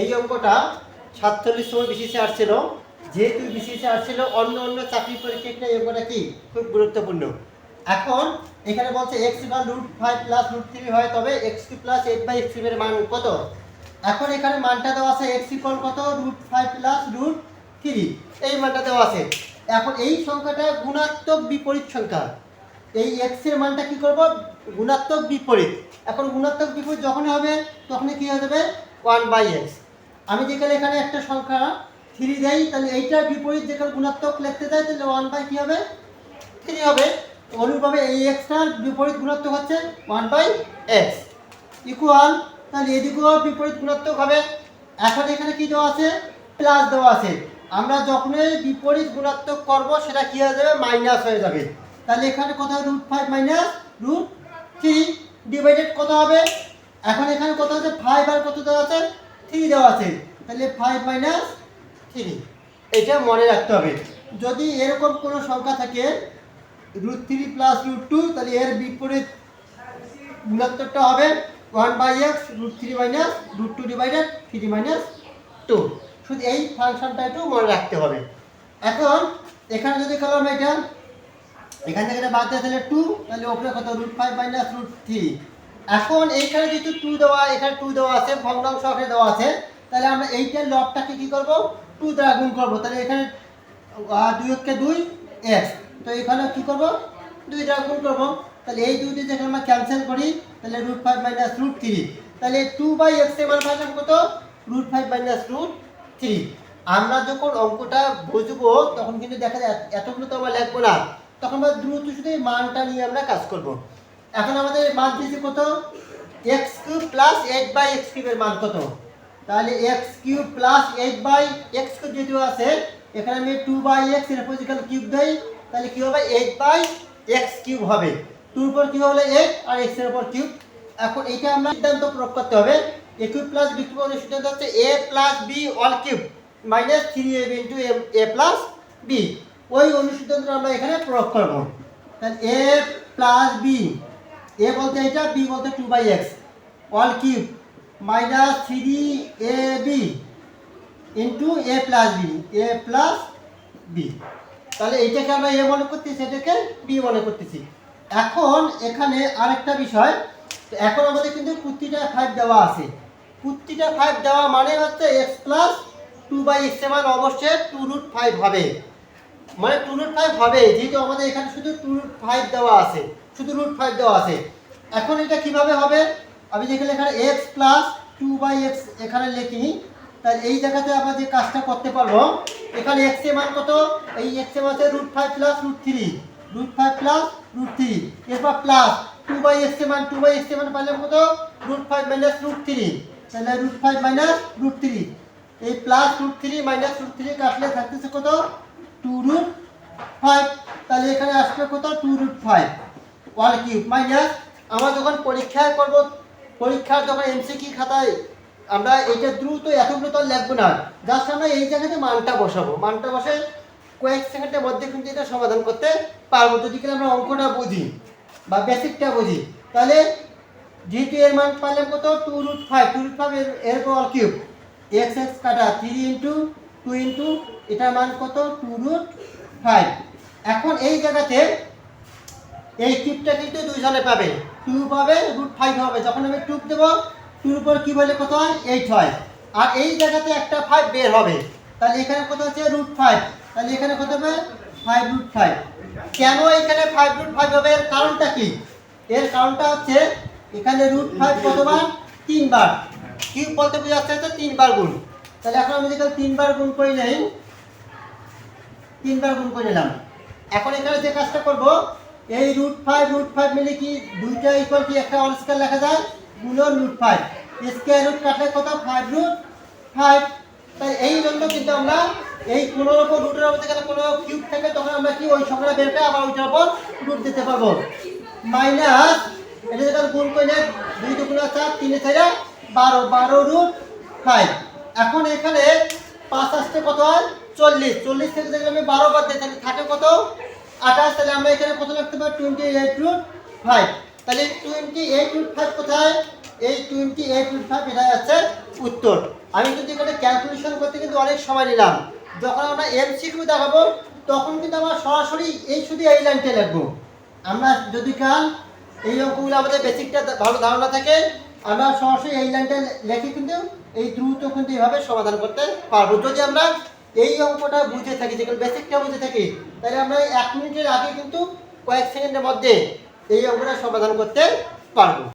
এই অঙ্কটা সাতচল্লিশ সময় বিসিসে আসছিল যেহেতু বিসিসে আসছিল অন্য অন্য চাকরি পরীক্ষা এই অঙ্কটা কি? খুব গুরুত্বপূর্ণ। এখন এখানে বলছে এক্স বা root five plus root three হয়, তবে x two plus eight by এক্সের মান কত? এখন এখানে মানটা দেওয়া আছে এক্স ইকাল কত? Root five plus root three এই মানটা দেওয়া আছে। এখন এই সংখ্যাটা গুণাত্মক বিপরীত সংখ্যা। এই এক্সের মানটা কি করব? গুণাত্মক বিপরীত। এখন গুণাত্মক বিপরীত যখনই হবে, তখনই কি হয়ে যাবে? ওয়ান বাই এক্স আমি যেখানে এখানে একটা সংখ্যা থ্রি দেই, তাহলে এইটার বিপরীত যেখানে গুণাত্মক লিখতে যাই তাহলে ওয়ান বাই কী হবে? থ্রি হবে। অনুরূপভাবে এই এক্সটার বিপরীত গুণাত্মক হচ্ছে ওয়ান বাই এক্স ইকুয়াল তাহলে এদিকেও বিপরীত গুণাত্মক হবে। এখন এখানে কী দেওয়া আছে? প্লাস দেওয়া আছে। আমরা যখনই বিপরীত গুণাত্মক করব, সেটা কী হয়ে যাবে? মাইনাস হয়ে যাবে। তাহলে এখানে কত হবে? Root five minus root three divided কত হবে? এখন এখানে কত আছে? ফাইভ আর কত দেওয়া আছে? থ্রি দেওয়া আছে, তাহলে ফাইভ মাইনাস থ্রি এটা মনে রাখতে হবে। যদি এরকম কোনো সংখ্যা থাকে root three plus root two তাহলে এর বিপরীত গুণাত্মকটা হবে one by x root three minus root two divided three minus two শুধু এই ফাংশনটা একটু মনে রাখতে হবে। এখন, এখানে যদি কলম এটা, এখান থেকে বাদ দিয়ে তাহলে টু তাহলে ওপরে কত? Root five minus root three এখন এইখানে যেহেতু টু দেওয়া, এখানে টু দেওয়া আছে, ভগ্নাংশ আকারে দেওয়া আছে, তাহলে আমরা এইটার লবটাকে কি করব? টু দ্বারা গুণ করব। তাহলে এখানে দুই হচ্ছে দুই এক্স তো এখানে কি করব? দুই দ্বারা গুণ করব। তাহলে এই দুইটি যেখানে আমরা ক্যান্সেল করি, তাহলে root five minus root three তাহলে টু বাই এক্সের মান পাইলাম কত? Root five minus root three আমরা যখন অঙ্কটা বুঝব, তখন কিন্তু দেখা যায় এতগুলো তো আমরা লিখব না। তখন আমরা দ্রুত শুধু মানটা নিয়ে আমরা কাজ করব। এখন আমাদের মান দিয়েছে কত? X cube plus eight by x কিউবের মান কত? তাহলে x cube plus eight by x cube যেহেতু আছে, এখানে আমি টু বাই এক্সের কিউব দেই, তাহলে কী হবে? এইট বাই এক্স কিউব হবে। টুর উপর কি হবে এইট আর এক্সের উপর কিউব এখন এইটা আমরা সিদ্ধান্ত প্রয়োগ করতে হবে। A cube plus B cube সিদ্ধান্ত হচ্ছে A plus B all cube minus three A B into A plus B ওই অনুসিদ্ধান্ত আমরা এখানে প্রয়োগ করব। তাহলে এ প্লাস বি এ বলতে এটা, বি বলতে two by x all cube minus three A B into A plus B A plus B তাহলে এইটাকে আমরা এ মনে করতেছি, এটাকে বি মনে করতেছি। এখন এখানে আরেকটা বিষয়, এখন আমাদের কিন্তু কুর্তিটা ফাইভ দেওয়া আছে। কুর্তিটা ফাইভ দেওয়া মানে হচ্ছে x plus two by x মান অবশ্যই টু রুট ফাইভ হবে। মানে টু রুট ফাইভ হবে, যেহেতু আমাদের এখানে শুধু টু রুট ফাইভ দেওয়া আছে। শুধু রুট ফাইভ দেওয়া আছে। এখন এটা কীভাবে হবে? আমি যেখানে এখানে x plus two by x এখানে লিখি। তাহলে এই জায়গাতে আমরা যে কাজটা করতে পারব, এখানে এক্সের মান কত? এই এক্স মান হচ্ছে root five plus root three root five plus root three এরপর প্লাস টু বাই এক্সের মান টু বাই এক্সের মান পাইলাম কত? Root five minus root three তাহলে root five minus root three এই plus root three minus root three কাটলে থাকতেছে কত? টু রুট ফাইভ তাহলে এখানে আসবে কত? Two root five one cube minus আমরা যখন পরীক্ষায় করব, পরীক্ষার যখন এমসিকিউ খাতায়, আমরা এইটা দ্রুত, এতগুলো তো লিখব না। জাস্ট আমরা এই জায়গাতে মানটা বসাবো। মানটা বসে কয়েক সেকেন্ডের মধ্যে কিন্তু এটা সমাধান করতে পারব। যদি কিনা আমরা অঙ্কটা বুঝি বা বেসিকটা বুঝি। তাহলে যেহেতু এর মান পাইলাম কত? Two root five two root five এর এরপর অল কিউব এক্স এক্স কাটা থ্রি ইন্টু টু ইন্টু এটার মান কত? টু রুট ফাইভ এখন এই জায়গাতে এই কিউবটা কিন্তু দুই দুইজনে পাবে। টু পাবে রুট ফাইভ হবে। যখন আমি টুক দেবো, টুর উপর কী বলে কত হয়? এইট হয়। আর এই জায়গাতে একটা ফাইভ বের হবে। তাহলে এখানে কত হচ্ছে রুট ফাইভ তাহলে এখানে কত হবে? ফাইভ রুট ফাইভ কেন এখানে ফাইভ রুট ফাইভ হবে? এর কারণটা কি? এর কারণটা হচ্ছে, এখানে রুট ফাইভ কতবার? তিনবার। কিউব বলতে বোঝাচ্ছে হচ্ছে তিনবার গুণ। তাহলে এখন আমি যেখানে তিনবার গুণ করে নেই, তিনবার গুণ করে নিলাম। এখন এখানে যে কাজটা করব এই রুট ফাইভ রুট ফাইভ মিলে কি দুইটা ইকুয়াল কি একটা অল স্কয়ার লেখা যায়? গুণন রুট ফাইভ স্কয়ার রুট কাটলে কত? ফাইভ রুট ফাইভ তাই এই জন্য কিন্তু আমরা এই কোনোর ওপর রুটের ওপর যেখানে কোনো কিউব থাকে তখন আমরা কি ওই সংখ্যাটা বের করে আবার ওইটার ওপর রুট দিতে পারব। মাইনাস এটা যেটা গুণ করলে দুই দুগুণ চার, তিনে চারে বারো বারো রুট ফাইভ এখন এখানে পাঁচ আসতে কত হয়? চল্লিশ। চল্লিশ থেকে যদি আমি বারো বাদ দিই, তাহলে থাকে কত? আঠাশ, তাহলে আমরা এখানে কত লিখতে পারি? টোয়েন্টি এইট রুট ফাইভ তাহলে টোয়েন্টি এইট রুট ফাইভ কোথায়? এই টোয়েন্টি এইট রুট ফাইভ এটা হচ্ছে উত্তর। আমি যদি এখানে ক্যালকুলেশন করতে কিন্তু অনেক সময় নিলাম। যখন আমরা এমসিকিউ দেখাবো, তখন কিন্তু আমরা সরাসরি এই শুধু এই লাইনটা লিখব। আমরা যদি কাল এই অঙ্কগুলো আমাদের বেসিকটা ভালো ধারণা থাকে, আমরা সরাসরি এই লাইনটা লিখে কিন্তু এই দ্রুত কিন্তু এইভাবে সমাধান করতে পারব। যদি আমরা এই অঙ্কটা বুঝে থাকি, যেগুলো বেসিকটা বুঝে থাকি, তাহলে আমরা এক মিনিটের আগে কিন্তু কয়েক সেকেন্ডের মধ্যে এই অঙ্কটা সমাধান করতে পারব।